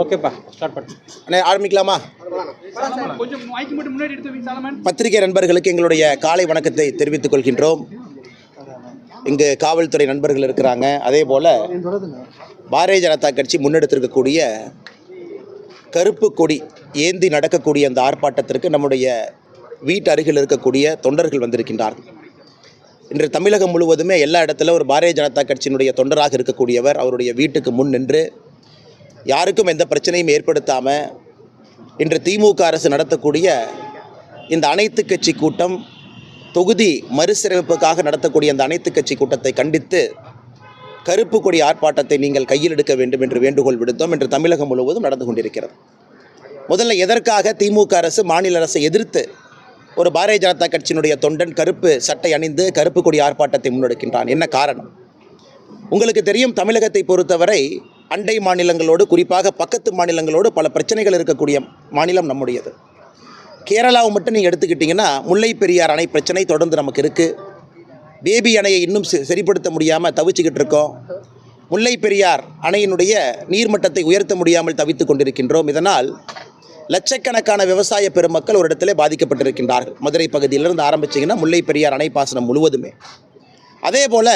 ஓகேப்பா ஸ்டார்ட் பண்ணு. அண்ணே ஆரம்பிக்கலாமா? கொஞ்சம் மைக்கு மட்டும் முன்னாடி எடுத்து வைங்க சாலமன். பத்திரிகை நண்பர்களுக்கு எங்களுடைய காலை வணக்கத்தை தெரிவித்துக் கொள்கின்றோம். இங்கு காவல்துறை நண்பர்கள் இருக்கிறாங்க. அதே போல் பாரதிய ஜனதா கட்சி முன்னெடுத்திருக்கக்கூடிய கருப்பு கொடி ஏந்தி நடக்கக்கூடிய அந்த ஆர்ப்பாட்டத்திற்கு நம்முடைய வீட்டு அருகில் இருக்கக்கூடிய தொண்டர்கள் வந்திருக்கின்றார்கள். இன்று தமிழகம் முழுவதுமே எல்லா இடத்துல ஒரு பாரதிய ஜனதா கட்சியினுடைய தொண்டராக இருக்கக்கூடியவர் அவருடைய வீட்டுக்கு முன் நின்று யாருக்கும் எந்த பிரச்சனையும் ஏற்படுத்தாமல் இன்று திமுக அரசு நடத்தக்கூடிய இந்த அனைத்து கட்சி கூட்டம் தொகுதி மறுசீரமைப்புக்காக நடத்தக்கூடிய அந்த அனைத்து கட்சி கூட்டத்தை கண்டித்து கருப்பு கொடி ஆர்ப்பாட்டத்தை நீங்கள் கையில் எடுக்க வேண்டும் என்று வேண்டுகோள் விடுத்தோம். என்று தமிழகம் முழுவதும் நடந்து கொண்டிருக்கிறது. முதல்ல எதற்காக திமுக அரசு மாநில அரசை எதிர்த்து ஒரு பாரதிய ஜனதா கட்சியினுடைய தொண்டன் கருப்பு சட்டை அணிந்து கருப்பு கொடி ஆர்ப்பாட்டத்தை முன்னெடுக்கின்றான். என்ன காரணம்? உங்களுக்கு தெரியும் தமிழகத்தை பொறுத்தவரை அண்டை மாநிலங்களோடு குறிப்பாக பக்கத்து மாநிலங்களோடு பல பிரச்சனைகள் இருக்கக்கூடிய மாநிலம் நம்முடையது. கேரளாவை மட்டும் நீங்கள் எடுத்துக்கிட்டிங்கன்னா முல்லை பெரியார் அணை பிரச்சனை தொடர்ந்து நமக்கு இருக்குது பேபி அணையை இன்னும் சரிப்படுத்த முடியாமல் தவிச்சுக்கிட்டு இருக்கோம். முல்லை பெரியார் அணையினுடைய நீர்மட்டத்தை உயர்த்த முடியாமல் தவித்துக் கொண்டிருக்கின்றோம். இதனால் லட்சக்கணக்கான விவசாய பெருமக்கள் ஒரு இடத்துல பாதிக்கப்பட்டிருக்கின்றார்கள். மதுரை பகுதியிலிருந்து ஆரம்பிச்சிங்கன்னா முல்லை பெரியார் அணை பாசனம் முழுவதுமே. அதே போல்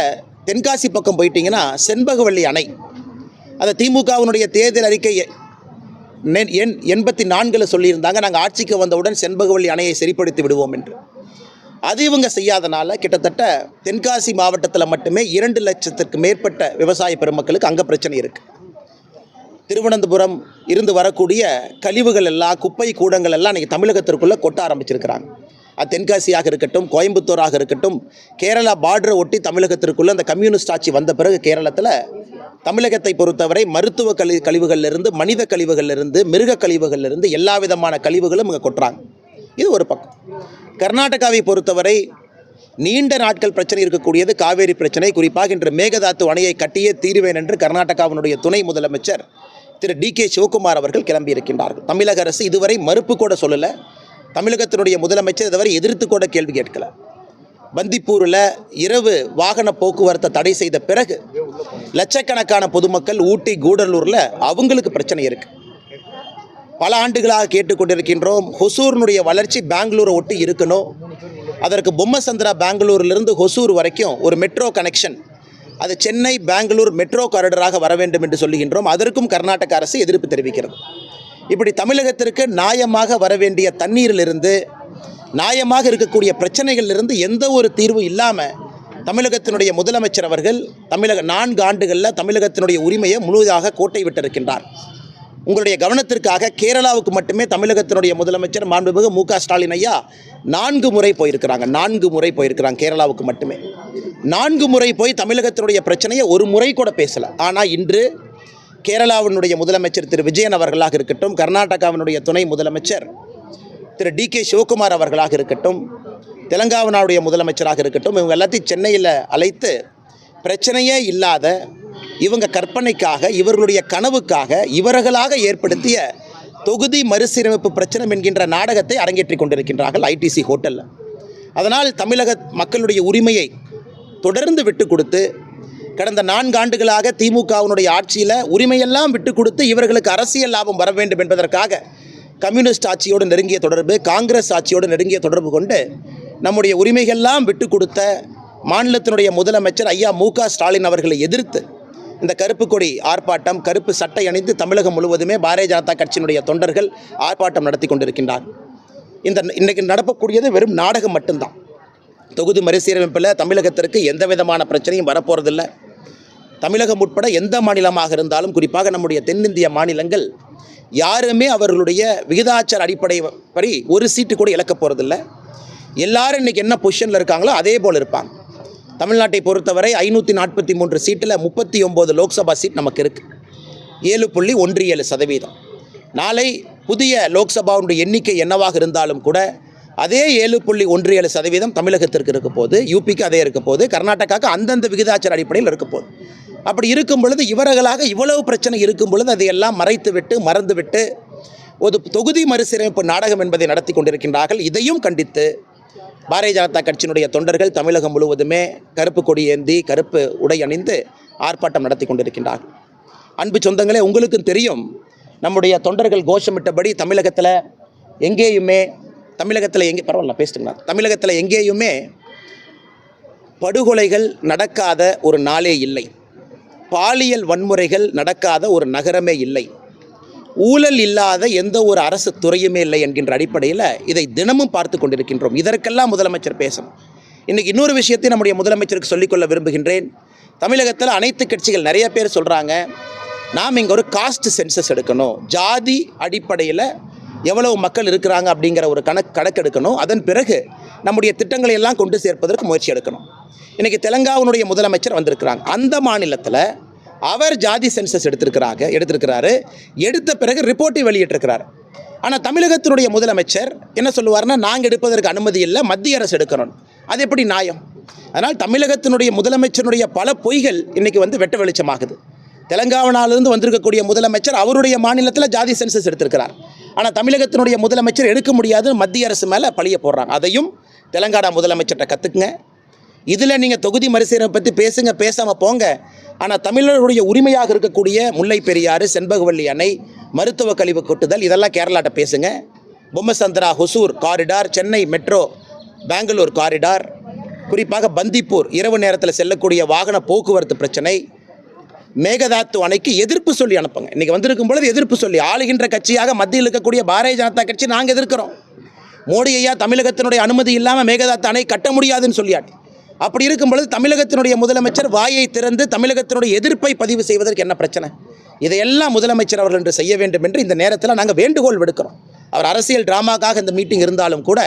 தென்காசி பக்கம் போயிட்டிங்கன்னா செண்பகவள்ளி அணை. அதை திமுகவினுடைய தேர்தல் அறிக்கை எண் எண்பத்தி நான்கில் சொல்லியிருந்தாங்க. நாங்கள் ஆட்சிக்கு வந்தவுடன் செண்பகவள்ளி அணையை சரிப்படுத்தி விடுவோம் என்று. அது இவங்க செய்யாதனால கிட்டத்தட்ட தென்காசி மாவட்டத்தில் மட்டுமே இரண்டு லட்சத்திற்கு மேற்பட்ட விவசாய பெருமக்களுக்கு அங்கே பிரச்சனை இருக்குது திருவனந்தபுரம் இருந்து வரக்கூடிய கழிவுகள் எல்லாம் குப்பை கூடங்கள் எல்லாம் இன்றைக்கி தமிழகத்திற்குள்ளே கொட்ட ஆரம்பிச்சிருக்கிறாங்க. அது தென்காசியாக இருக்கட்டும் கோயம்புத்தூராக இருக்கட்டும் கேரளா பார்டரை ஒட்டி தமிழகத்திற்குள்ளே அந்த கம்யூனிஸ்ட் ஆட்சி வந்த பிறகு கேரளத்தில் தமிழகத்தை பொறுத்தவரை மருத்துவ கழி கழிவுகள்லேருந்து மனித கழிவுகள்லேருந்து மிருக கழிவுகள்லேருந்து எல்லா விதமான கழிவுகளும் இங்கே கொட்டுறாங்க. இது ஒரு பக்கம். கர்நாடகாவை பொறுத்தவரை நீண்ட நாட்கள் பிரச்சனை இருக்கக்கூடியது காவேரி பிரச்சனை. குறிப்பாக இன்று மேகதாத்து அணையை கட்டியே தீருவேன் என்று கர்நாடகாவினுடைய துணை முதலமைச்சர் திரு டி கே சிவகுமார் அவர்கள் கிளம்பியிருக்கின்றார்கள். தமிழக அரசு இதுவரை மறுப்பு கூட சொல்லலை. தமிழகத்தினுடைய முதலமைச்சர் இதுவரை எதிர்த்து கூட கேள்வி கேட்கல. பந்திப்பூரில் இரவு வாகன போக்குவரத்தை தடை செய்த பிறகு லட்சக்கணக்கான பொதுமக்கள் ஊட்டி கூடலூரில் அவங்களுக்கு பிரச்சனை இருக்குது பல ஆண்டுகளாக கேட்டுக்கொண்டிருக்கின்றோம். ஹொசூரினுடைய வளர்ச்சி பெங்களூரை ஒட்டி இருக்கணும். அதற்கு பொம்மசந்திரா பெங்களூரிலிருந்து ஹொசூர் வரைக்கும் ஒரு மெட்ரோ கனெக்ஷன் அது சென்னை பெங்களூர் மெட்ரோ காரிடராக வர வேண்டும் என்று சொல்லுகின்றோம். அதற்கும் கர்நாடக அரசு எதிர்ப்பு தெரிவிக்கிறது. இப்படி தமிழகத்திற்கு நியாயமாக வர வேண்டிய தண்ணீரிலிருந்து நியாயமாக இருக்கக்கூடிய பிரச்சனைகளிலிருந்து எந்த ஒரு தீர்வு இல்லாமல் தமிழகத்தினுடைய முதலமைச்சர் அவர்கள் தமிழக நான்கு ஆண்டுகளில் தமிழகத்தினுடைய உரிமையை முழுவதாக கோட்டை விட்டிருக்கின்றார். உங்களுடைய கவனத்திற்காக கேரளாவுக்கு மட்டுமே தமிழகத்தினுடைய முதலமைச்சர் மாண்புமிகு மு க ஸ்டாலின் ஐயா நான்கு முறை போயிருக்கிறாங்க. நான்கு முறை போயிருக்கிறாங்க கேரளாவுக்கு மட்டுமே. நான்கு முறை போய் தமிழகத்தினுடைய பிரச்சனையை ஒரு முறை கூட பேசலை. ஆனால் இன்று கேரளாவினுடைய முதலமைச்சர் திரு விஜயன் அவர்களாக இருக்கட்டும் கர்நாடகாவினுடைய துணை முதலமைச்சர் திரு டி கே சிவகுமார் அவர்களாக இருக்கட்டும் தெலங்கானாவுடைய முதலமைச்சராக இருக்கட்டும் இவங்க எல்லாத்தையும் சென்னையில் அழைத்து பிரச்சனையே இல்லாத இவங்க கற்பனைக்காக இவர்களுடைய கனவுக்காக இவர்களாக ஏற்படுத்திய தொகுதி மறுசீரமைப்பு பிரச்சனை என்கின்ற நாடகத்தை அரங்கேற்றி கொண்டிருக்கின்றார்கள் ஐடிசி ஹோட்டலில். அதனால் தமிழக மக்களுடைய உரிமையை தொடர்ந்து விட்டு கொடுத்து கடந்த நான்காண்டுகளாக திமுகவினுடைய ஆட்சியில் உரிமையெல்லாம் விட்டு கொடுத்து இவர்களுக்கு அரசியல் லாபம் வர வேண்டும் என்பதற்காக கம்யூனிஸ்ட் ஆட்சியோடு நெருங்கிய தொடர்பு காங்கிரஸ் ஆட்சியோடு நெருங்கிய தொடர்பு கொண்டு நம்முடைய உரிமைகள்லாம் விட்டு கொடுத்த மாநிலத்தினுடைய முதலமைச்சர் ஐயா மு ஸ்டாலின் அவர்களை எதிர்த்து இந்த கருப்பு கொடி ஆர்ப்பாட்டம் கருப்பு சட்டை அணிந்து தமிழகம் முழுவதுமே பாரதிய ஜனதா கட்சியினுடைய தொண்டர்கள் ஆர்ப்பாட்டம் நடத்தி கொண்டிருக்கின்றார். இந்த இன்றைக்கு நடக்கக்கூடியது வெறும் நாடகம் மட்டும்தான். தொகுதி மறுசீரமைப்பில் தமிழகத்திற்கு எந்த விதமான பிரச்சனையும் வரப்போகிறதில்ல தமிழகம் உட்பட எந்த மாநிலமாக இருந்தாலும் குறிப்பாக நம்முடைய தென்னிந்திய மாநிலங்கள் யாருமே அவர்களுடைய விகிதாச்சார அடிப்படை படி ஒரு சீட்டு கூட இழக்க போகிறதில்ல எல்லாரும் இன்றைக்கி என்ன பொசிஷனில் இருக்காங்களோ அதே போல் இருப்பாங்க. தமிழ்நாட்டை பொறுத்தவரை ஐநூற்றி நாற்பத்தி மூன்று சீட்டில் முப்பத்தி ஒம்பது லோக்சபா சீட் நமக்கு இருக்குது ஏழு புள்ளி ஒன்று ஏழு சதவீதம். நாளை புதிய லோக்சபாவுடைய எண்ணிக்கை என்னவாக இருந்தாலும் கூட அதே ஏழு புள்ளி ஒன்று ஏழு சதவீதம் தமிழகத்திற்கு இருக்க போது யூபிக்கு அதே இருக்க போது கர்நாடகாவுக்கு அந்தந்த விகிதாச்சார அடிப்படையில் இருக்க போகுது அப்படி இருக்கும் பொழுது இவர்களாக இவ்வளவு பிரச்சனை இருக்கும் பொழுது அதையெல்லாம் மறைத்து விட்டு ஒரு தொகுதி மறுசீரமைப்பு நாடகம் என்பதை நடத்தி கொண்டிருக்கின்றார்கள். இதையும் கண்டித்து பாரதிய ஜனதா கட்சியினுடைய தொண்டர்கள் தமிழகம் முழுவதுமே கருப்பு கொடி ஏந்தி கருப்பு உடை அணிந்து ஆர்ப்பாட்டம் நடத்தி கொண்டிருக்கின்றார்கள் அன்பு சொந்தங்களே உங்களுக்கும் தெரியும் நம்முடைய தொண்டர்கள் கோஷமிட்டபடி தமிழகத்தில் எங்கேயுமே தமிழகத்தில் எங்கே பரவாயில்ல பேசிட்டுங்களா தமிழகத்தில் எங்கேயுமே படுகொலைகள் நடக்காத ஒரு நாளே இல்லை. பாலியல் வன்முறைகள் நடக்காத ஒரு நகரமே இல்லை. ஊழல் இல்லாத எந்த ஒரு அரசு துறையுமே இல்லை என்கின்ற அடிப்படையில் இதை தினமும் பார்த்து கொண்டிருக்கின்றோம். இதற்கெல்லாம் முதலமைச்சர் பேசணும். இன்றைக்கி இன்னொரு விஷயத்தை நம்முடைய முதலமைச்சருக்கு சொல்லிக்கொள்ள விரும்புகின்றேன். தமிழகத்தில் அனைத்து கட்சிகள் நிறைய பேர் சொல்கிறாங்க நாம் இங்கே ஒரு காஸ்ட் சென்சஸ் எடுக்கணும். ஜாதி அடிப்படையில் எவ்வளவு மக்கள் இருக்கிறாங்க அப்படிங்கிற ஒரு கணக்கு கணக்கெடுக்கணும். அதன் பிறகு நம்முடைய திட்டங்களை எல்லாம் கொண்டு சேர்ப்பதற்கு முயற்சி எடுக்கணும். இன்றைக்கி தெலங்காவனுடைய முதலமைச்சர் வந்திருக்கிறாங்க. அந்த மாநிலத்தில் அவர் ஜாதி சென்சஸ் எடுத்திருக்கிறாங்க எடுத்திருக்கிறாரு. எடுத்த பிறகு ரிப்போர்ட்டை வெளியிட்டிருக்கிறார். ஆனால் தமிழகத்தினுடைய முதலமைச்சர் என்ன சொல்லுவார்னா நாங்கள் எடுப்பதற்கு அனுமதி இல்லை மத்திய அரசு எடுக்கணும். அது எப்படி நியாயம்? அதனால் தமிழகத்தினுடைய முதலமைச்சருடைய பல பொய்கள் இன்றைக்கி வந்து வெட்ட வெளிச்சமாகுது. தெலங்கானாவிலிருந்து வந்திருக்கக்கூடிய முதலமைச்சர் அவருடைய மாநிலத்தில் ஜாதி சென்சஸ் எடுத்திருக்கிறார். ஆனால் தமிழகத்தினுடைய முதலமைச்சர் எடுக்க முடியாதுன்னு மத்திய அரசு மேலே பழிய போடுறாங்க. அதையும் தெலங்கானா முதலமைச்சர்கிட்ட கற்றுக்குங்க இதில் நீங்கள் தொகுதி மறுசீரமைப்பு பற்றி பேசுங்க பேசாமல் போங்க. ஆனால் தமிழர்களுடைய உரிமையாக இருக்கக்கூடிய முல்லை பெரியாறு செண்பகவல்லி அணை மருத்துவ கழிவு கொட்டுதல் இதெல்லாம் கேரளாட்ட பேசுங்க. Bommasandra Hosur corridor Chennai metro Bangalore corridor குறிப்பாக பந்திப்பூர் இரவு நேரத்தில் செல்லக்கூடிய வாகன போக்குவரத்து பிரச்சனை மேகதாத்து அணைக்கு எதிர்ப்பு சொல்லி அனுப்புங்க. இன்றைக்கி வந்திருக்கும் பொழுது எதிர்ப்பு சொல்லி ஆளுகின்ற கட்சியாக மத்தியில் இருக்கக்கூடிய பாரதிய ஜனதா கட்சி நாங்கள் எதிர்க்கிறோம். மோடி ஐயா தமிழகத்தினுடைய அனுமதி இல்லாமல் மேகதாத்து அணை கட்ட முடியாதுன்னு சொல்லியாட்டி. அப்படி இருக்கும் பொழுது தமிழகத்தினுடைய முதலமைச்சர் வாயை திறந்து தமிழகத்தினுடைய எதிர்ப்பை பதிவு செய்வதற்கு என்ன பிரச்சனை? இதையெல்லாம் முதலமைச்சர் அவர்கள் என்று செய்ய வேண்டும் என்று இந்த நேரத்தில் நாங்கள் வேண்டுகோள் விடுக்கிறோம். அவர் அரசியல் டிராமாக்காக இந்த மீட்டிங் இருந்தாலும் கூட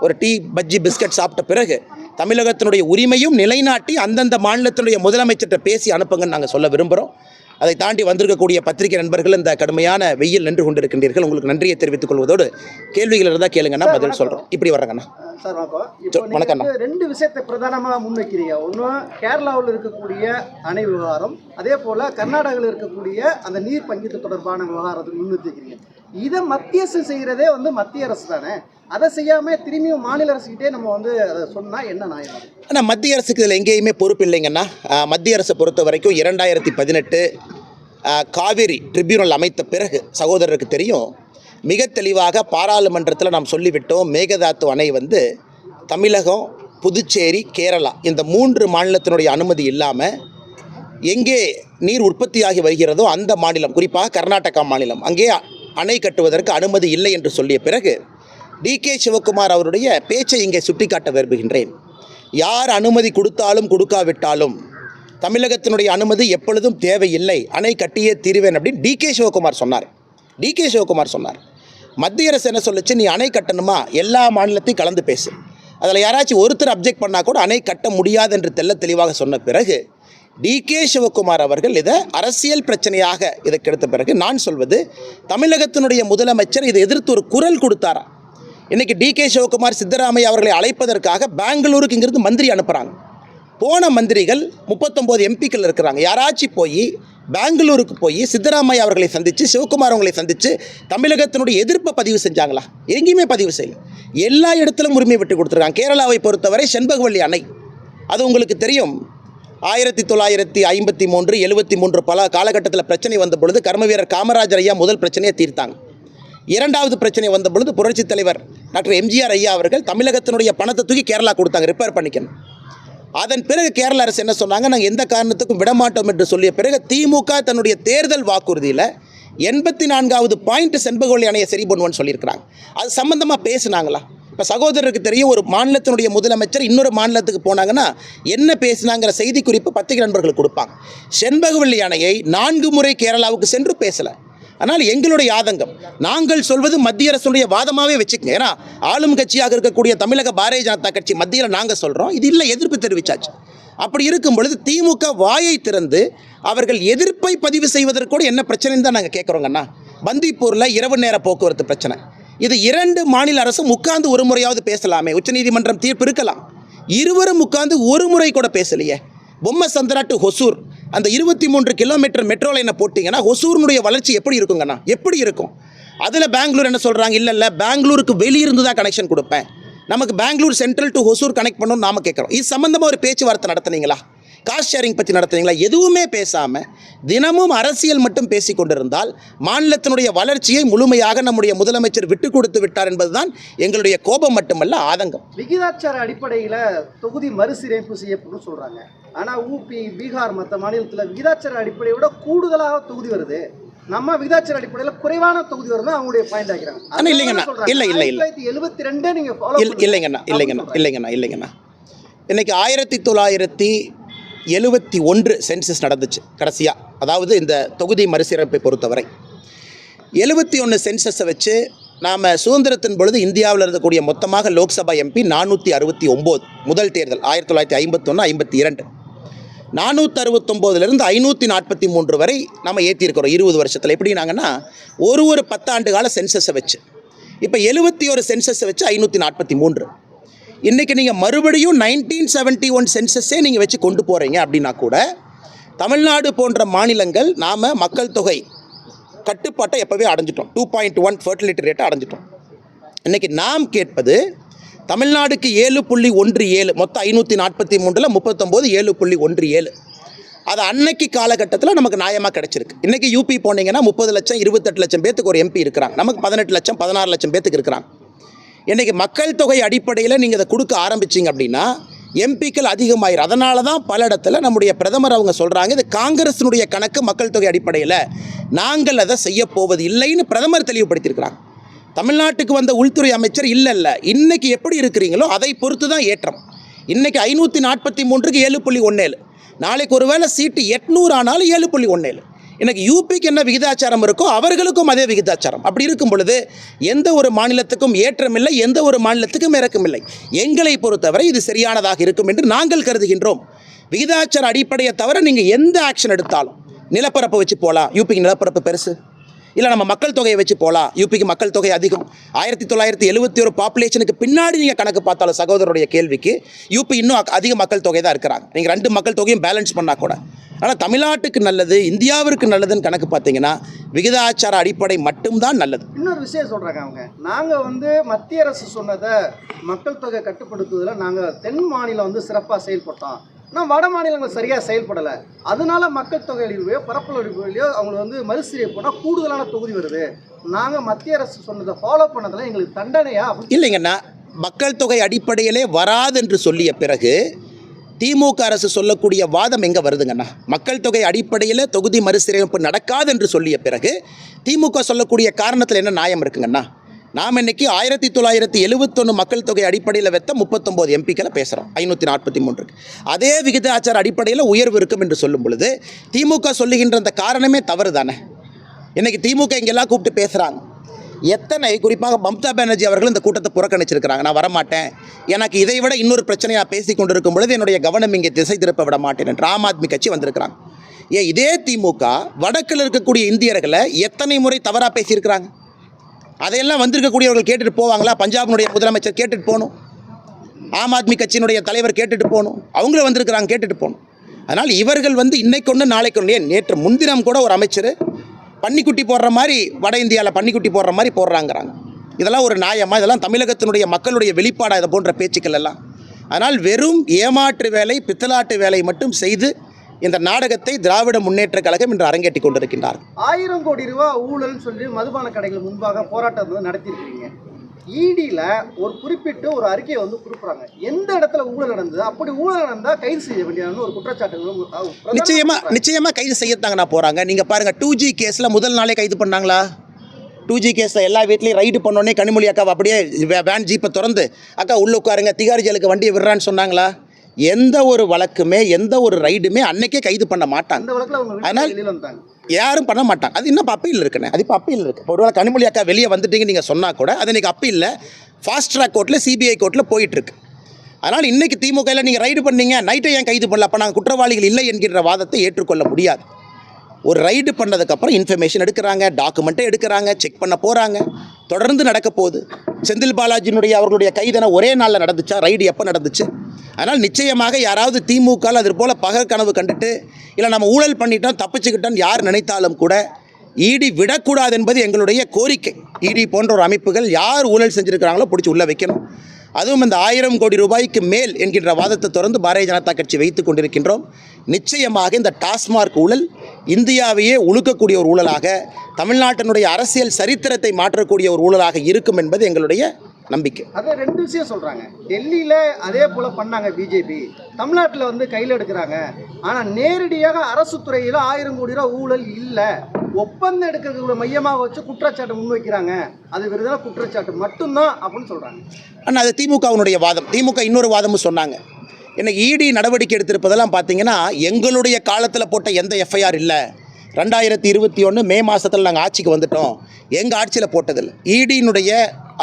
ஒரு டீ பஜ்ஜி பிஸ்கட் சாப்பிட்ட பிறகு தமிழகத்தினுடைய உரிமையும் நிலைநாட்டி அந்தந்த மாநிலத்தினுடைய முதலமைச்சர்கிட்ட பேசி அனுப்புங்கன்னு நாங்கள் சொல்ல விரும்புகிறோம் அதை தாண்டி வந்திருக்கக்கூடிய பத்திரிகை நண்பர்கள் இந்த கடுமையான வெயில் நின்று கொண்டிருக்கின்றீர்கள். உங்களுக்கு நன்றியை தெரிவித்துக் கொள்வதோடு கேள்விகள் இருந்தால் கேளுங்கண்ணா பதில் சொல்கிறோம் இப்படி வர்றேங்கண்ணா. சார் வணக்கம். ரெண்டு விஷயத்தை பிரதானமா முன்வைக்கிறீங்க. ஒன்று கேரளாவில் இருக்கக்கூடிய அணை விவகாரம் அதே போல கர்நாடகாவில் இருக்கக்கூடிய அந்த நீர் பங்கீட்டு தொடர்பான விவகாரத்தை முன்னிறுத்திக்கிறீங்க இதை மத்திய அரசு செய்கிறதே வந்து மத்திய அரசு தானே? அதை செய்யாம திரும்பியும் மாநில அரசுக்கிட்டே நம்ம வந்து அதை சொன்னா என்ன நியாயம்? ஆனால் மத்திய அரசுக்கு இதில் எங்கேயுமே பொறுப்பு இல்லைங்கன்னா மத்திய அரசை பொறுத்த வரைக்கும் இரண்டாயிரத்தி பதினெட்டு காவிரி ட்ரிபியூனல் அமைத்த பிறகு சகோதரருக்கு தெரியும் மிக தெளிவாக பாராளுமன்றத்தில் நாம் சொல்லிவிட்டோம் மேகதாத்து அணை வந்து தமிழகம் புதுச்சேரி கேரளா இந்த மூன்று மாநிலத்தினுடைய அனுமதி இல்லாமல் எங்கே நீர் உற்பத்தியாகி வருகிறதோ அந்த மாநிலம் குறிப்பாக கர்நாடகா மாநிலம் அங்கே அணை கட்டுவதற்கு அனுமதி இல்லை என்று சொல்லிய பிறகு டி கே சிவகுமார் அவருடைய பேச்சை இங்கே சுட்டிக்காட்ட விரும்புகின்றேன். யார் அனுமதி கொடுத்தாலும் கொடுக்காவிட்டாலும் தமிழகத்தினுடைய அனுமதி எப்பொழுதும் தேவையில்லை அணை கட்டியே தீருவேன் அப்படின்னு டி கே சிவகுமார் சொன்னார். டி கே சிவகுமார் சொன்னார். மத்திய அரசு என்ன சொல்லுச்சு? நீ அணை கட்டணுமா? எல்லா மாநிலத்தையும் கலந்து பேசு. அதில் யாராச்சும் ஒருத்தர் அப்ஜெக்ட் பண்ணால் கூட அணை கட்ட முடியாது என்று தெள்ள தெளிவாக சொன்ன பிறகு டி கே சிவகுமார் அவர்கள் இதை அரசியல் பிரச்சனையாக இதை கெடுத்த பிறகு நான் சொல்வது தமிழகத்தினுடைய முதலமைச்சர் இதை எதிர்த்து ஒரு குரல் கொடுத்தாரா? இன்றைக்கி டி கே சிவகுமார் சித்தராமையா அவர்களை அழைப்பதற்காக பெங்களூருக்கு இங்கிருந்து மந்திரி அனுப்புகிறாங்க போன மந்திரிகள் முப்பத்தொம்போது எம்பிக்கள் இருக்கிறாங்க. யாராச்சும் போய் பெங்களூருக்கு போய் சித்தராமையா அவர்களை சந்தித்து சிவகுமார் அவங்களை சந்தித்து தமிழகத்தினுடைய எதிர்ப்பை பதிவு செஞ்சாங்களா? எங்கேயுமே பதிவு செய்யல. எல்லா இடத்திலும் உரிமை விட்டு கொடுத்துருக்காங்க. கேரளாவை பொறுத்தவரை செண்பகவல்லி அணை. அது உங்களுக்கு தெரியும். ஆயிரத்தி தொள்ளாயிரத்தி ஐம்பத்தி மூன்று எழுபத்தி மூன்று பல காலகட்டத்தில் பிரச்சனை வந்த பொழுது கர்ம வீரர் காமராஜர் ஐயா முதல் பிரச்சனையை தீர்த்தாங்க. இரண்டாவது பிரச்சனை வந்த பொழுது புரட்சித் தலைவர் டாக்டர் எம்ஜிஆர் ஐயா அவர்கள் தமிழகத்தினுடைய பணத்தை தூக்கி கேரளா கொடுத்தாங்க ரிப்பேர் பண்ணிக்கணும். அதன் பிறகு கேரள அரசு என்ன சொன்னாங்க நாங்கள் எந்த காரணத்துக்கும் விடமாட்டோம் என்று சொல்லிய பிறகு திமுக தன்னுடைய தேர்தல் வாக்குறுதியில் எண்பத்தி நான்காவது பாயிண்ட் செண்பகவல்லி அணையை சரி பண்ணுவோன்னு சொல்லியிருக்கிறாங்க. அது சம்மந்தமாக பேசுனாங்களா? இப்போ சகோதரருக்கு தெரியும் ஒரு மாநிலத்தினுடைய முதலமைச்சர் இன்னொரு மாநிலத்துக்கு போனாங்கன்னா என்ன பேசுனாங்கிற செய்தி குறிப்பு பத்திரிகை நண்பர்களுக்கு கொடுப்பாங்க. செண்பகவல்லி அணையை நான்கு முறை கேரளாவுக்கு சென்று பேசலை. ஆனால் எங்களுடைய ஆதங்கம். நாங்கள் சொல்வது மத்திய அரசுடைய வாதமாகவே வச்சுக்கங்க. ஏன்னா ஆளும் கட்சியாக இருக்கக்கூடிய தமிழக பாரதிய ஜனதா கட்சி மத்தியில் நாங்கள் சொல்கிறோம் இது இல்லை எதிர்ப்பு தெரிவிச்சாச்சு. அப்படி இருக்கும் பொழுது திமுக வாயை திறந்து அவர்கள் எதிர்ப்பை பதிவு செய்வதற்கு கூட என்ன பிரச்சனைன்னு தான் நாங்கள் கேட்குறோங்கண்ணா பந்திப்பூரில் இரவு நேர போக்குவரத்து பிரச்சனை. இது இரண்டு மாநில அரசும் உட்கார்ந்து ஒரு முறையாவது பேசலாமே. உச்சநீதிமன்றம் தீர்ப்பு இருக்கலாம். இருவரும் உட்கார்ந்து ஒரு முறை கூட பேசலையே. பொம்மை சந்திரா டு ஹொசூர். அந்த இருபத்தி மூன்று கிலோமீட்டர் மெட்ரோ லைனை போட்டிங்கன்னா ஹொசூர்னுடைய வளர்ச்சி எப்படி இருக்குங்கண்ணா எப்படி இருக்கும்? அதில் பெங்களூர் என்ன சொல்கிறாங்க இல்லை இல்லை பெங்களூருக்கு வெளியிருந்து தான் கனெக்ஷன் கொடுப்பேன். நமக்கு Bangalore Central to Hosur connect பண்ணணும்னு நாம கேட்குறோம். இது சம்மந்தமாக ஒரு பேச்சுவார்த்தை நடத்துனீங்களா? காஸ்ட் ஷேரிங் பற்றி நடத்துனீங்களா எதுவுமே பேசாமல் தினமும் அரசியல் மட்டும் பேசி கொண்டிருந்தால் மாநிலத்தினுடைய வளர்ச்சியை முழுமையாக நம்முடைய முதலமைச்சர் விட்டு கொடுத்து விட்டார் என்பதுதான் எங்களுடைய கோபம் மட்டுமல்ல ஆதங்கம். விகிதாச்சார அடிப்படையில் தொகுதி மறுசீரமைப்பு செய்யப்படும் சொல்றாங்க. ஆனா ஊபி பீகார் மற்ற மாநிலத்தில் விகிதாச்சார அடிப்படையை விட கூடுதலாக தொகுதி வருது. நம்ம விகிதாச்சார அடிப்படையில் குறைவான தொகுதி வருது அவங்களுடைய பாயிண்ட் ஆகிறாங்க ஆனா இல்லைங்கண்ணா. இல்ல, இல்ல, இல்ல. எழுபத்தி ரெண்டே நீங்க ஃபாலோ இல் இல்லைங்கண்ணா இல்லைங்கண்ணா இல்லைங்கண்ணா இல்லைங்கண்ணா. இன்னைக்கு ஆயிரத்தி தொள்ளாயிரத்தி எழுபத்தி ஒன்று சென்சஸ் நடந்துச்சு கடைசியாக அதாவது இந்த தொகுதி மறுசீரமைப்பை பொறுத்தவரை. எழுபத்தி ஒன்று சென்சஸை வச்சு நாம் சுதந்திரத்தின் பொழுது இந்தியாவில் இருக்கக்கூடிய மொத்தமாக லோக்சபா எம்பி நானூற்றி அறுபத்தி ஒம்பது முதல் தேர்தல் ஆயிரத்தி தொள்ளாயிரத்தி ஐம்பத்தொன்று ஐம்பத்தி இரண்டு. நானூற்றி அறுபத்தொம்போதுலேருந்து ஐநூற்றி நாற்பத்தி மூன்று வரை நம்ம ஏற்றிருக்கிறோம் இருபது வருஷத்தில். எப்படின்னாங்கன்னா ஒரு ஒரு பத்தாண்டு கால சென்சஸை வச்சு. இப்போ எழுபத்தி ஒரு சென்சஸை வச்சு ஐநூற்றி நாற்பத்தி மூன்று. இன்றைக்கி நீங்கள் மறுபடியும் நைன்டீன் செவன்ட்டி ஒன் சென்சஸே நீங்கள் வச்சு கொண்டு போகிறீங்க அப்படின்னா கூட தமிழ்நாடு போன்ற மாநிலங்கள் நாம் மக்கள் தொகை கட்டுப்பாட்டை எப்போவே அடைஞ்சிட்டோம். டூ பாயிண்ட் ஒன் ஃபர்டிலிட்டி ரேட்டை அடைஞ்சிட்டோம். இன்றைக்கி நாம் கேட்பது தமிழ்நாடுக்கு ஏழு புள்ளி ஒன்று ஏழு மொத்தம் ஐநூற்றி நாற்பத்தி மூன்றில் முப்பத்தொம்போது ஏழு புள்ளி ஒன்று ஏழு. அது அன்னைக்கு காலகட்டத்தில் நமக்கு நியாயமாக கிடச்சிருக்கு. இன்றைக்கி யூபி போனீங்கன்னா முப்பது லட்சம் இருபத்தெட்டு லட்சம் பேத்துக்கு ஒரு எம்பி இருக்கிறாங்க. நமக்கு பதினெட்டு லட்சம் பதினாறு லட்சம் பேத்துக்கு இருக்கிறாங்க. இன்றைக்கி மக்கள் தொகை அடிப்படையில் நீங்கள் இதை கொடுக்க ஆரம்பிச்சிங்க அப்படின்னா எம்பிக்கள் அதிகமாயிரும். அதனால தான் பல இடத்துல நம்முடைய பிரதமர் அவங்க சொல்கிறாங்க இது காங்கிரஸினுடைய கணக்கு மக்கள் தொகை அடிப்படையில். நாங்கள் அதை செய்ய போவது இல்லைன்னு பிரதமர் தெளிவுபடுத்தியிருக்கிறாங்க. தமிழ்நாட்டுக்கு வந்த உள்துறை அமைச்சர் இல்லை இல்லை இன்றைக்கி எப்படி இருக்கிறீங்களோ அதை பொறுத்து தான் ஏற்றம். இன்றைக்கி ஐநூற்றி நாற்பத்தி மூன்றுக்கு ஏழு புள்ளி ஒன்று நாளைக்கு ஒருவேளை சீட்டு எட்நூறு ஆனாலும் ஏழு புள்ளி ஒன்னேழு. எனக்கு யூபிக்கு என்ன விகிதாச்சாரம் இருக்கோ அவர்களுக்கும் அதே விகிதாச்சாரம். அப்படி இருக்கும் பொழுது எந்த ஒரு மாநிலத்துக்கும் ஏற்றமில்லை எந்த ஒரு மாநிலத்துக்கும் இறக்கமில்லை. எங்களை பொறுத்தவரை இது சரியானதாக இருக்கும் என்று நாங்கள் கருதுகின்றோம். விகிதாச்சார அடிப்படையை தவிர நீங்கள் எந்த ஆக்ஷன் எடுத்தாலும் நிலப்பரப்பை வச்சு போகலாம் யூபிக்கு நிலப்பரப்பு பெருசு. இல்லை நம்ம மக்கள் தொகையை வச்சு போகலாம் யூபிக்கு மக்கள் தொகை அதிகம். ஆயிரத்தி தொள்ளாயிரத்தி எழுபத்தி ஒரு பாப்புலேஷனுக்கு பின்னாடி நீங்கள் கணக்கு பார்த்தாலும் சகோதரருடைய கேள்விக்கு யூபி இன்னும் அதிக மக்கள் தொகை தான் இருக்கிறாங்க. நீங்கள் ரெண்டு மக்கள் தொகையும் பேலன்ஸ் பண்ணால் கூட. ஆனால் தமிழ்நாட்டுக்கு நல்லது இந்தியாவிற்கு நல்லதுன்னு கணக்கு பார்த்தீங்கன்னா விகிதாச்சார அடிப்படை மட்டும்தான் நல்லது. இன்னொரு விஷயம் சொல்றாங்க அவங்க. நாங்க வந்து மத்திய அரசு சொன்னதை மக்கள் தொகை கட்டுப்படுத்துவதில் நாங்க தென் மாநிலம் வந்து சிறப்பாக செயல்பட்டோம். ஆனால் வட மாநிலங்கள் சரியாக செயல்படலை. அதனால மக்கள் தொகை அழிவையோ பரப்பல் அவங்களுக்கு வந்து மறுசீரமைப்பு போனால் கூடுதலான தொகுதி வருது. நாங்கள் மத்திய அரசு சொன்னதை ஃபாலோ பண்ணதில் எங்களுக்கு தண்டனையா? அப்படின்னு இல்லைங்கண்ணா மக்கள் தொகை அடிப்படையிலே வராது என்று சொல்லிய பிறகு திமுக அரசு சொல்லக்கூடிய வாதம் எங்கே வருதுங்கண்ணா? மக்கள் தொகை அடிப்படையில் தொகுதி மறுசீரமைப்பு நடக்காது என்று சொல்லிய பிறகு திமுக சொல்லக்கூடிய காரணத்தில் என்ன நியாயம் இருக்குங்கண்ணா? நாம் இன்னைக்கு ஆயிரத்தி தொள்ளாயிரத்தி எழுபத்தொன்று மக்கள் தொகை அடிப்படையில் வைத்த முப்பத்தொம்போது எம்பிக்களை பேசுகிறோம் ஐநூற்றி நாற்பத்தி மூன்றுக்கு அதே விகிதாச்சார அடிப்படையில் உயர்வு இருக்கும் என்று சொல்லும் பொழுது திமுக சொல்லுகின்ற அந்த காரணமே தவறு தானே இன்றைக்கி திமுக இங்கெல்லாம் கூப்பிட்டு பேசுகிறாங்க எத்தனை குறிப்பாக மம்தா பானர்ஜி அவர்கள் இந்த கூட்டத்தை புறக்கணிச்சிருக்கிறாங்க. நான் வரமாட்டேன். எனக்கு இதை விட இன்னொரு பிரச்சனையாக பேசி கொண்டிருக்கும் பொழுது என்னுடைய கவனம் இங்கே திசை திருப்ப விட மாட்டேன் என்று ஆம் ஆத்மி கட்சி வந்திருக்கிறாங்க. ஏன் இதே திமுக வடக்கில் இருக்கக்கூடிய இந்தியர்களை எத்தனை முறை தவறாக பேசியிருக்கிறாங்க? அதையெல்லாம் வந்திருக்கக்கூடியவர்கள் கேட்டுட்டு போவாங்களா? பஞ்சாபினுடைய முதலமைச்சர் கேட்டுட்டு போகணும். ஆம் ஆத்மி கட்சியினுடைய தலைவர் கேட்டுட்டு போகணும். அவங்களும் வந்திருக்கிறாங்க கேட்டுட்டு போகணும். அதனால் இவர்கள் வந்து இன்னைக்கு ஒன்று நாளைக்கு ஒன்று ஏன் நேற்று முன்தினம் கூட ஒரு அமைச்சர் பன்னிக்குட்டி போடுற மாதிரி வட இந்தியாவில் பன்னிக்குட்டி போடுற மாதிரி போடுறாங்கிறாங்க. இதெல்லாம் ஒரு நியாயமா? இதெல்லாம் தமிழகத்தினுடைய மக்களுடைய வெளிப்பாடாக இதை போன்ற பேச்சுக்கள் எல்லாம். அதனால் வெறும் ஏமாற்று வேலை பித்தலாட்டு வேலை மட்டும் செய்து இந்த நாடகத்தை திராவிட முன்னேற்றக் கழகம் இன்று அரங்கேற்றி கொண்டிருக்கின்றார் ஆயிரம் கோடி ரூபாய் ஊழல் சொல்லி மதுபான கடைகள் முன்பாக போராட்டம் நடத்தியிருக்கிறீங்க. இடியில் ஒரு குறிப்பிட்டு ஒரு அறிக்கையை வந்து கொடுக்குறாங்க. எந்த இடத்துல ஊழல் நடந்தது? அப்படி ஊழல் நடந்தால் கைது செய்ய வேண்டியதுன்னு ஒரு குற்றச்சாட்டு வந்து அவங்க பிரதமர் நிச்சயமா சொல்றாங்க. நிச்சயமா கைது செய்யத்தாங்கண்ணா போறாங்க. நீங்க பாருங்க டூ ஜி கேஸ்ல முதல் நாளே கைது பண்ணாங்களா? டூ ஜி கேஸில் எல்லா வீட்லையும் ரைடு பண்ணோடனே கனிமொழி அக்காவை அப்படியே வேன் ஜீப்பை திறந்து அக்கா உள்ள உட்காருங்க திகாரி ஜெயிலுக்கு வண்டியை விடுறான்னு சொன்னாங்களா? எந்த ஒரு வழக்குமே எந்த ஒரு ரைடுமே அன்னைக்கே கைது பண்ண மாட்டாங்க. அதனால் யாரும் பண்ண மாட்டாங்க. அது இன்னும் அப்பீல் இருக்குண்ணே. அது இப்போ அப்பீல் இருக்கு. ஒருவேளை கனிமொழி அக்கா வெளியே வந்துட்டீங்க நீங்கள் சொன்னால் கூட அது இன்னைக்கு அப்பீலில் ஃபாஸ்ட் ட்ராக் கோர்ட்டில் சிபிஐ கோர்ட்டில் போயிட்டுருக்கு அதனால் இன்னைக்கு திமுகவில் நீங்கள் ரைடு பண்ணீங்க நைட்டை ஏன் கைது பண்ணல? அப்போ நாங்கள் குற்றவாளிகள் இல்லை என்கின்ற வாதத்தை ஏற்றுக்கொள்ள முடியாது. ஒரு ரைடு பண்ணதுக்கப்புறம் இன்ஃபர்மேஷன் எடுக்கிறாங்க டாக்குமெண்ட்டை எடுக்கிறாங்க செக் பண்ண போகிறாங்க தொடர்ந்து நடக்க போகுது. செந்தில் பாலாஜியினுடைய அவர்களுடைய கைதனை ஒரே நாளில் நடந்துச்சா? ரைடு எப்போ நடந்துச்சு? அதனால் நிச்சயமாக யாராவது திமுக அது போல் பகல் கனவு கண்டுட்டு இல்லை நம்ம ஊழல் பண்ணிட்டோம் தப்பிச்சுக்கிட்டோம் யார் நினைத்தாலும் கூட இடி விடக்கூடாது என்பது எங்களுடைய கோரிக்கை. இடி போன்ற ஒரு அமைப்புகள் யார் ஊழல் செஞ்சுருக்கிறாங்களோ பிடிச்சி உள்ளே வைக்கணும். அதுவும் இந்த ஆயிரம் கோடி ரூபாய்க்கு மேல் என்கின்ற வாதத்தை தொடர்ந்து பாரதிய ஜனதா கட்சி வைத்துக் கொண்டிருக்கின்றோம். நிச்சயமாக இந்த டாஸ்மார்க் ஊழல் இந்தியாவையே உழுக்கக்கூடிய ஒரு ஊழலாக தமிழ்நாட்டினுடைய அரசியல் சரித்திரத்தை மாற்றக்கூடிய ஒரு ஊழலாக இருக்கும் என்பது எங்களுடைய நம்பிக்கை. அதை ரெண்டு விஷயம் சொல்றாங்க. டெல்லியில அதே போல பண்ணாங்க பிஜேபி. தமிழ்நாட்டில் வந்து கையில் எடுக்கிறாங்க. ஆனா நேரடியாக அரசு துறையில ஆயிரம் கோடி ரூபாய் ஊழல் இல்ல. ஒப்பந்தம் எடுக்கிறதுக்கு மையமாக வச்சு குற்றச்சாட்டு முன்வைக்கிறாங்க. அது விருதான குற்றச்சாட்டு மட்டும்தான் அப்படின்னு சொல்றாங்க. ஆனால் அது திமுகவினுடைய வாதம். திமுக இன்னொரு வாதமும் சொன்னாங்க. இன்னைக்கு இடி நடவடிக்கை எடுத்திருப்பதெல்லாம் பார்த்தீங்கன்னா எங்களுடைய காலத்தில் போட்ட எந்த எஃப்ஐஆர் இல்லை. ரெண்டாயிரத்தி இருபத்தி ஒன்று மே மாதத்தில் நாங்கள் ஆட்சிக்கு வந்துட்டோம். எங்கள் ஆட்சியில் போட்டதில்லை. இடியினுடைய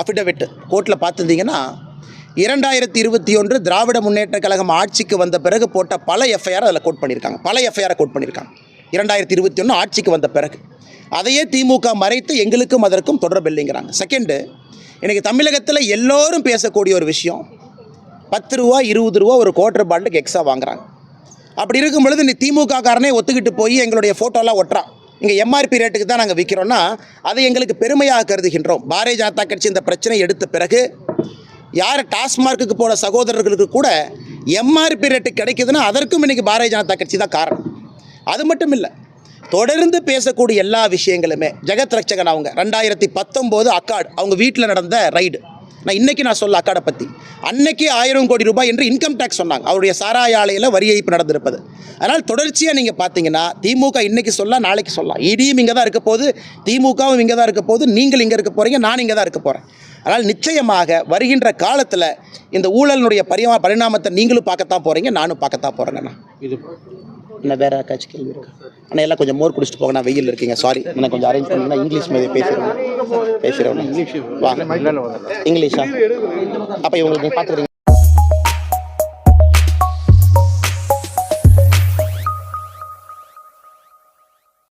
அஃபிடவிட் கோர்ட்டில் பார்த்துருந்தீங்கன்னா இரண்டாயிரத்தி இருபத்தி ஒன்று திராவிட முன்னேற்ற கழகம் ஆட்சிக்கு வந்த பிறகு போட்ட பல எஃப்ஐஆர் அதில் கோட் பண்ணியிருக்காங்க. பல எஃப்ஐஆரை கோட் பண்ணியிருக்காங்க. இரண்டாயிரத்தி இருபத்தி ஒன்று ஆட்சிக்கு வந்த பிறகு. அதையே திமுக மறைத்து எங்களுக்கும் அதற்கும் தொடர்பு இல்லைங்கிறாங்க. செகண்டு எனக்கு தமிழகத்தில் எல்லோரும் பேசக்கூடிய ஒரு விஷயம் பத்து ரூபா இருபது ரூபா ஒரு குவார்டர் பாண்டுக்கு எக்ஸ்ட்ரா வாங்குறாங்க. அப்படி இருக்கும் பொழுது நீ திமுக காரனே ஒத்துக்கிட்டு போய் எங்களுடைய ஃபோட்டோலாம் ஒட்டுறான் இங்கே எம்ஆர்பி ரேட்டுக்கு தான் நாங்கள் விற்கிறோன்னா அதை எங்களுக்கு பெருமையாக கருதுகின்றோம். பாரதிய ஜனதா கட்சி இந்த பிரச்சனை எடுத்த பிறகு யார் டாஸ்மார்க்குக்கு போன சகோதரர்களுக்கு கூட எம்ஆர்பி ரேட்டு கிடைக்குதுன்னா அதற்கும் இன்றைக்கி பாரதிய ஜனதா கட்சி தான் காரணம். அது மட்டும் இல்லை தொடர்ந்து பேசக்கூடிய எல்லா விஷயங்களுமே ஜெகத் ரட்சகன் அவங்க ரெண்டாயிரத்தி பத்தொம்போது அக்காடு அவங்க வீட்டில் நடந்த ரைடு நான் இன்றைக்கி நான் சொல்ல அக்காடை பற்றி அன்னைக்கு ஆயிரம் கோடி ரூபாய் என்று இன்கம் டேக்ஸ் சொன்னாங்க. அவருடைய சாராய ஆலையில் வரி ஏய்ப்பு நடந்திருப்பது. அதனால் தொடர்ச்சியாக நீங்கள் பார்த்தீங்கன்னா திமுக இன்றைக்கி சொல்ல நாளைக்கு சொல்லலாம். இடியும் இங்கே தான் இருக்க போது திமுகவும் இங்கே தான் இருக்க போது நீங்கள் இங்கே இருக்க போகிறீங்க நான் இங்கே தான் இருக்க போகிறேன் அதனால் நிச்சயமாக வருகின்ற காலத்தில் இந்த ஊழலினுடைய பரிமா பரிணாமத்தை நீங்களும் பார்க்கத்தான் போகிறீங்க நானும் பார்க்கத்தான் போகிறேங்கண்ணா இது என்ன வேற ஏதாச்சும் கேள்வி இருக்கா? அண்ணா எல்லாம் கொஞ்சம் மோர் குடிச்சிட்டு போங்க நான் வெயில் இருக்கீங்க. சாரி என்ன கொஞ்சம் அரேஞ்ச் பண்ணீங்கன்னா இங்கிலீஷ் மீது பேசுகிறேன் பேசுகிறேன் வாங்க. இங்கிலீஷா அப்போ இவங்களுக்கு பார்த்துக்கிறீங்க